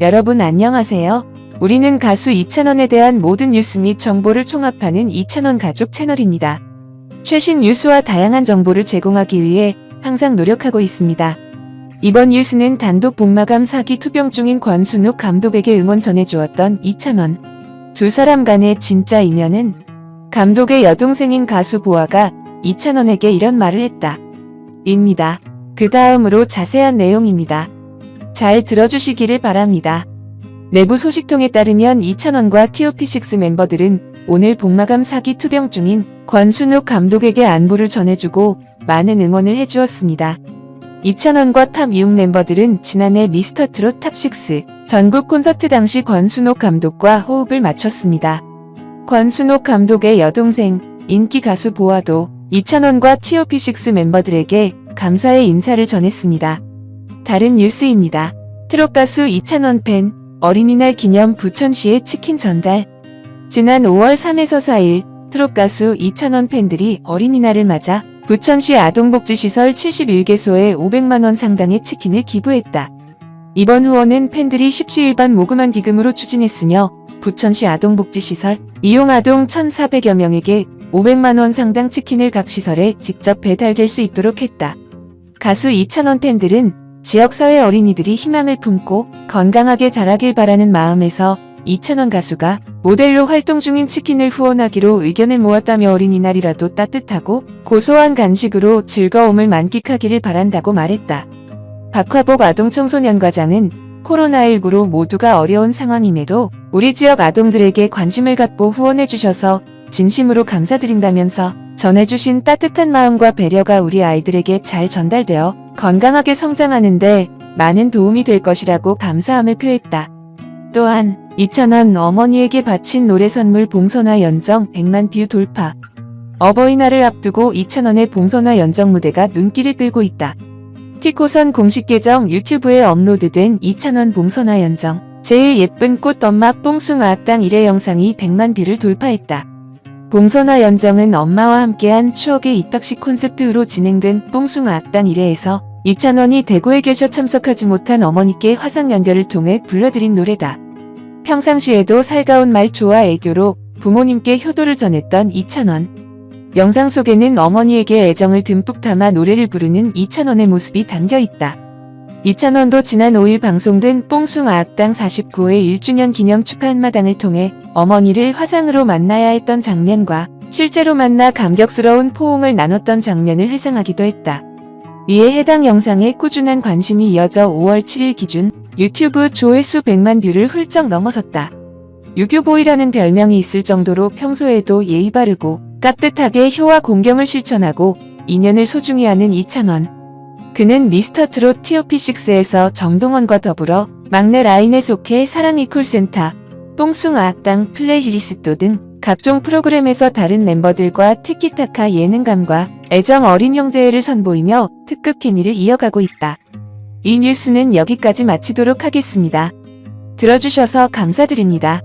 여러분 안녕하세요. 우리는 가수 이찬원에 대한 모든 뉴스 및 정보를 총합하는 이찬원 가족 채널입니다. 최신 뉴스와 다양한 정보를 제공하기 위해 항상 노력하고 있습니다. 이번 뉴스는 단독 복마감 사기 투병 중인 권순욱 감독에게 응원 전해주었던 이찬원. 두 사람 간의 진짜 인연은 감독의 여동생인 가수 보아가 이찬원에게 이런 말을 했다. 입니다. 그 다음으로 자세한 내용입니다. 잘 들어주시기를 바랍니다. 내부 소식통에 따르면 이찬원과 TOP6 멤버들은 오늘 복마감 사기 투병 중인 권순욱 감독에게 안부를 전해주고 많은 응원을 해주었습니다. 이찬원과 탑6 멤버들은 지난해 미스터 트롯 탑6 전국 콘서트 당시 권순옥 감독과 호흡을 맞췄습니다. 권순옥 감독의 여동생, 인기 가수 보아도 이찬원과 TOP6 멤버들에게 감사의 인사를 전했습니다. 다른 뉴스입니다. 트롯 가수 이찬원 팬, 어린이날 기념 부천시에 치킨 전달. 지난 5월 3에서 4일 트롯 가수 이찬원 팬들이 어린이날을 맞아 부천시 아동복지시설 71개소에 500만원 상당의 치킨을 기부했다. 이번 후원은 팬들이 십시일반 모금한 기금으로 추진했으며 부천시 아동복지시설 이용아동 1,400여 명에게 500만원 상당 치킨을 각 시설에 직접 배달될 수 있도록 했다. 가수 이찬원 팬들은 지역사회 어린이들이 희망을 품고 건강하게 자라길 바라는 마음에서 이찬원 가수가 모델로 활동 중인 치킨을 후원하기로 의견을 모았다며 어린이날이라도 따뜻하고 고소한 간식으로 즐거움을 만끽하기를 바란다고 말했다. 박화복 아동청소년과장은 코로나19로 모두가 어려운 상황임에도 우리 지역 아동들에게 관심을 갖고 후원해주셔서 진심으로 감사드린다면서 전해주신 따뜻한 마음과 배려가 우리 아이들에게 잘 전달되어 건강하게 성장하는데 많은 도움이 될 것이라고 감사함을 표했다. 또한 이찬원 어머니에게 바친 노래 선물 봉선화 연정 100만 뷰 돌파. 어버이날을 앞두고 이찬원의 봉선화 연정 무대가 눈길을 끌고 있다. 티코선 공식 계정 유튜브에 업로드된 이찬원 봉선화 연정 제일 예쁜 꽃 엄마 뽕숭아 악당 1회 영상이 100만 뷰를 돌파했다. 봉선화 연정은 엄마와 함께한 추억의 입학식 콘셉트로 진행된 뽕숭아 악당 1회에서 이찬원이 대구에 계셔 참석하지 못한 어머니께 화상 연결을 통해 불러드린 노래다. 평상시에도 살가운 말조와 애교로 부모님께 효도를 전했던 이찬원. 영상 속에는 어머니에게 애정을 듬뿍 담아 노래를 부르는 이찬원의 모습이 담겨 있다. 이찬원도 지난 5일 방송된 뽕숭아 악당 49회 1주년 기념 축하 한마당을 통해 어머니를 화상으로 만나야 했던 장면과 실제로 만나 감격스러운 포옹을 나눴던 장면을 회상하기도 했다. 이에 해당 영상에 꾸준한 관심이 이어져 5월 7일 기준 유튜브 조회수 100만 뷰를 훌쩍 넘어섰다. 유교보이라는 별명이 있을 정도로 평소에도 예의 바르고 깍듯하게 효와 공경을 실천하고 인연을 소중히 하는 이찬원. 그는 미스터 트롯 TOP6에서 정동원과 더불어 막내 라인에 속해 사랑이 쿨센터, 뽕숭아 악당 플레이리스트 등 각종 프로그램에서 다른 멤버들과 티키타카 예능감과 애정 어린 형제를 선보이며 특급 케미를 이어가고 있다. 이 뉴스는 여기까지 마치도록 하겠습니다. 들어주셔서 감사드립니다.